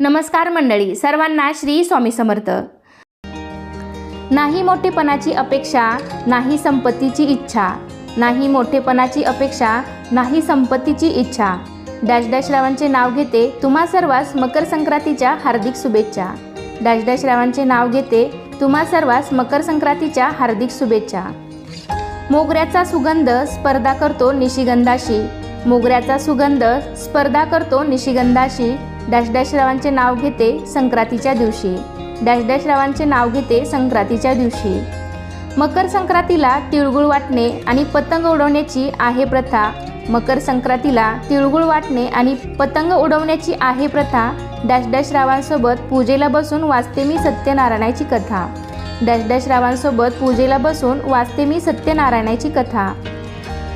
नमस्कार मंडळी सर्वांना श्री स्वामी समर्थ. नाही मोठेपणाची अपेक्षा नाही संपत्तीची इच्छा. नाही मोठेपणाची अपेक्षा नाही संपत्तीची इच्छा. डॅश डॅश रावांचे नाव घेते तुम्हा सर्वांस मकर संक्रांतीच्या हार्दिक शुभेच्छा. डॅश डॅश रावांचे नाव घेते तुम्हा सर्वांस मकर संक्रांतीच्या हार्दिक शुभेच्छा. मोगऱ्याचा सुगंध स्पर्धा करतो निशिगंधाशी. मोगऱ्याचा सुगंध स्पर्धा करतो निशिगंधाशी. डॅश डॅश नाव घेते संक्रांतीच्या दिवशी. डॅश डॅश नाव घेते संक्रांतीच्या दिवशी. मकर संक्रांतीला तिळगुळ वाटणे आणि पतंग उडवण्याची आहे प्रथा. मकर संक्रांतीला तिळगुळ वाटणे आणि पतंग उडवण्याची आहे प्रथा. डॅश डॅश रावांसोबत पूजेला बसून वाचते मी सत्यनारायणाची कथा. डॅश डॅश रावांसोबत पूजेला बसून वाचते मी सत्यनारायणाची कथा.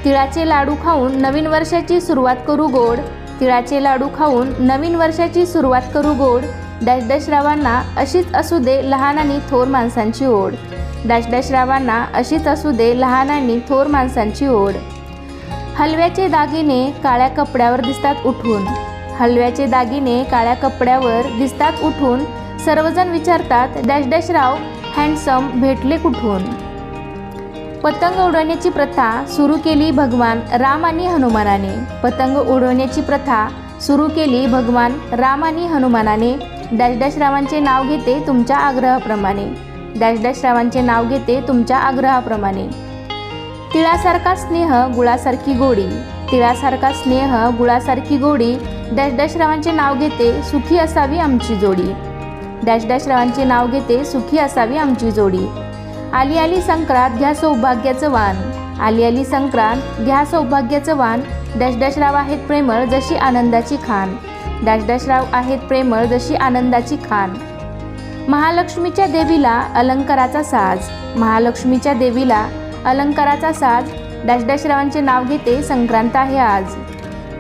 तिळाचे लाडू खाऊन नवीन वर्षाची सुरुवात करू गोड. तिळाचे लाडू खाऊन नवीन वर्षाची सुरुवात करू गोड. डॅश डॅश रावांना अशीच असू दे लहान आणि थोर माणसांची ओढ. डॅश डॅश रावांना अशीच असू दे लहान आणि थोर माणसांची ओढ. हलव्याचे दागिने काळ्या कपड्यावर दिसतात उठून. हलव्याचे दागिने काळ्या कपड्यावर दिसतात उठून. सर्वजण विचारतात डॅश डॅश राव हँडसम भेटले कुठून? पतंग उडवण्याची प्रथा सुरू केली भगवान राम आणि हनुमानाने. पतंग उडवण्याची प्रथा सुरू केली भगवान राम आणि हनुमानाने. डॅश डॅश रावांचे नाव घेते तुमच्या आग्रहाप्रमाणे. डॅश डॅश रावांचे नाव घेते तुमच्या आग्रहाप्रमाणे. तिळासारखा स्नेह गुळासारखी गोडी. तिळासारखा स्नेह गुळासारखी गोडी. डॅश डॅश रावांचे नाव घेते सुखी असावी आमची जोडी. डॅश डॅश रावांचे नाव घेते सुखी असावी आमची जोडी. आली आली संक्रांत घ्या सौभाग्याचं वाण आली आली संक्रांत घ्या सौभाग्याचं वाण डॅश डॅशराव आहेत प्रेमळ जशी आनंदाची खान. डॅश डॅशराव आहेत प्रेमळ जशी आनंदाची खान. महालक्ष्मीच्या देवीला अलंकाराचा साज. महालक्ष्मीच्या देवीला अलंकाराचा साज. डॅश डॅशरावांचे नाव घेते संक्रांत आहे आज.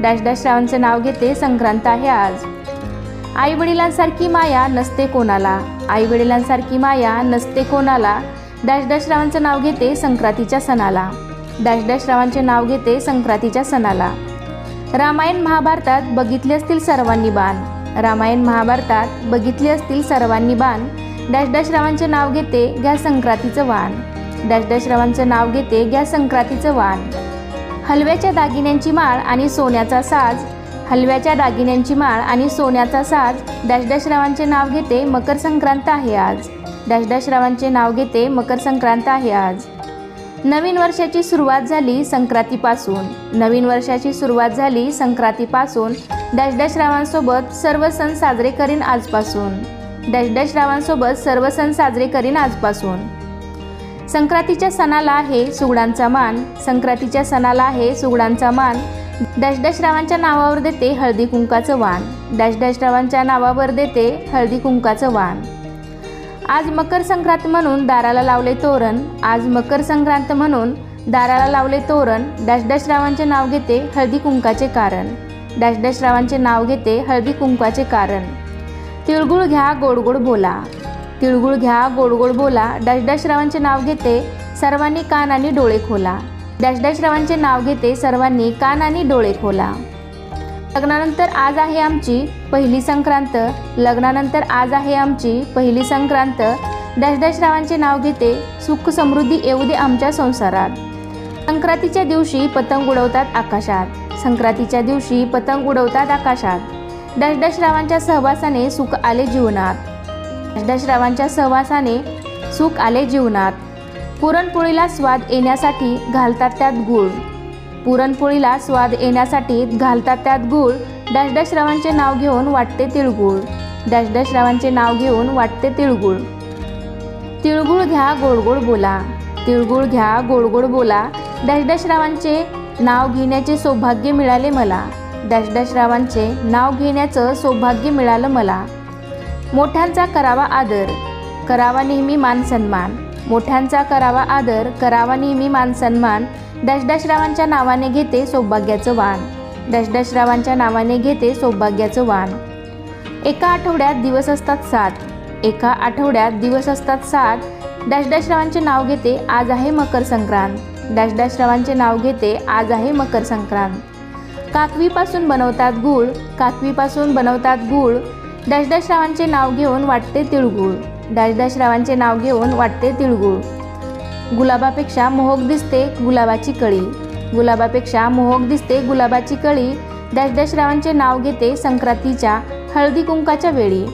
डॅश डॅशरावांचे नाव घेते संक्रांत आहे आज. आई वडिलांसारखी माया नसते कोणाला. आई वडिलांसारखी माया नसते कोणाला. डॅश डॅश रावांचं नाव घेते संक्रांतीच्या सणाला. डॅश डॅश रावांचे नाव घेते संक्रांतीच्या सणाला. रामायण महाभारतात बघितले असतील सर्वांनी बाण. रामायण महाभारतात बघितले असतील सर्वांनी बाण. डॅश डॅश रावांचे नाव घेते घ्या संक्रांतीचं वाण. डॅश डॅश रावांचं नाव घेते घ्या संक्रांतीचं वाण. हलव्याच्या दागिन्यांची माळ आणि सोन्याचा साज. हलव्याच्या दागिन्यांची माळ आणि सोन्याचा साज. डॅश डॅश रावांचे नाव घेते मकर संक्रांत आहे आज. डॅश डॅश रावांचे नाव घेते मकर संक्रांत आहे आज. नवीन वर्षाची सुरुवात झाली संक्रांतीपासून. नवीन वर्षाची सुरुवात झाली संक्रांतीपासून. डॅश डॅश रावांसोबत सर्व सण साजरे करीन आजपासून. डॅश डॅश रावांसोबत सर्व सण साजरे करीन आजपासून. संक्रांतीच्या सणाला आहे सुगडांचा मान. संक्रांतीच्या सणाला आहे सुगडांचा मान. डॅश डॅश रावांच्या नावावर देते हळदी कुंकाचं वाण. डॅश डॅश रावांच्या नावावर देते हळदी कुंकाचं वाण. आज मकर संक्रांत म्हणून दाराला लावले तोरण. आज मकर संक्रांत म्हणून दाराला लावले तोरण. डॅश डॅश रावांचे नाव घेते हळदी कुंकाचे कारण. डॅश डॅश रावांचे नाव घेते हळदी कुंकाचे कारण. तिळगुळ घ्या गोड गोड बोला. तिळगुळ घ्या गोड गोड बोला. डॅश डॅश रावांचे नाव घेते सर्वांनी कान आणि डोळे खोला. डॅश डॅश रावांचे नाव घेते सर्वांनी कान आणि डोळे खोला. लग्नानंतर आज आहे आमची पहिली संक्रांत. लग्नानंतर आज आहे आमची पहिली संक्रांत. डॅश रावांचे नाव घेते सुख समृद्धी येऊ दे आमच्या संसारात. संक्रांतीच्या दिवशी पतंग उडवतात आकाशात. संक्रांतीच्या दिवशी पतंग उडवतात आकाशात. डॅश रावांच्या सहवासाने सुख आले जीवनात. डॅश रावांच्या सहवासाने सुख आले जीवनात. पुरणपोळीला स्वाद येण्यासाठी घालतात त्यात गूळ. पुरणपोळीला स्वाद येण्यासाठी घालतात त्यात गूळ. डॅश डॅश रावांचे नाव घेऊन वाटते तिळगुळ. डॅश डॅश रावांचे नाव घेऊन वाटते तिळगुळ. तिळगुळ घ्या गोडगोड बोला. तिळगुळ घ्या गोडगोड बोला. डॅश डॅश रावांचे नाव घेण्याचे सौभाग्य मिळाले मला. डॅश डॅश रावांचे नाव घेण्याचं सौभाग्य मिळालं मला. मोठ्यांचा करावा आदर. करावा नेहमी मान सन्मान. मोठ्यांचा करावा आदर करावा नेहमी मान सन्मान. नावाने घेते सौभाग्याचं वाण डॅश नावाने घेते सौभाग्याचं वाण एका आठवड्यात दिवस असतात सात. एका आठवड्यात दिवस असतात सात. डॅश नाव घेते आज आहे मकर संक्रांत. डॅश नाव घेते आज आहे मकर संक्रांत. काकवीपासून बनवतात गूळ काकवीपासून बनवतात गूळ. डॅश नाव घेऊन वाटते तिळगुळ. डॅश रावांचे नाव घेऊन वाटते तिळगुळ. गुलाबापेक्षा मोहक दिसते गुलाबाची कळी. गुलाबापेक्षा मोहक दिसते गुलाबाची कळी. डॅश नाव घेते संक्रांतीच्या हळदी कुंकाच्या वेळी.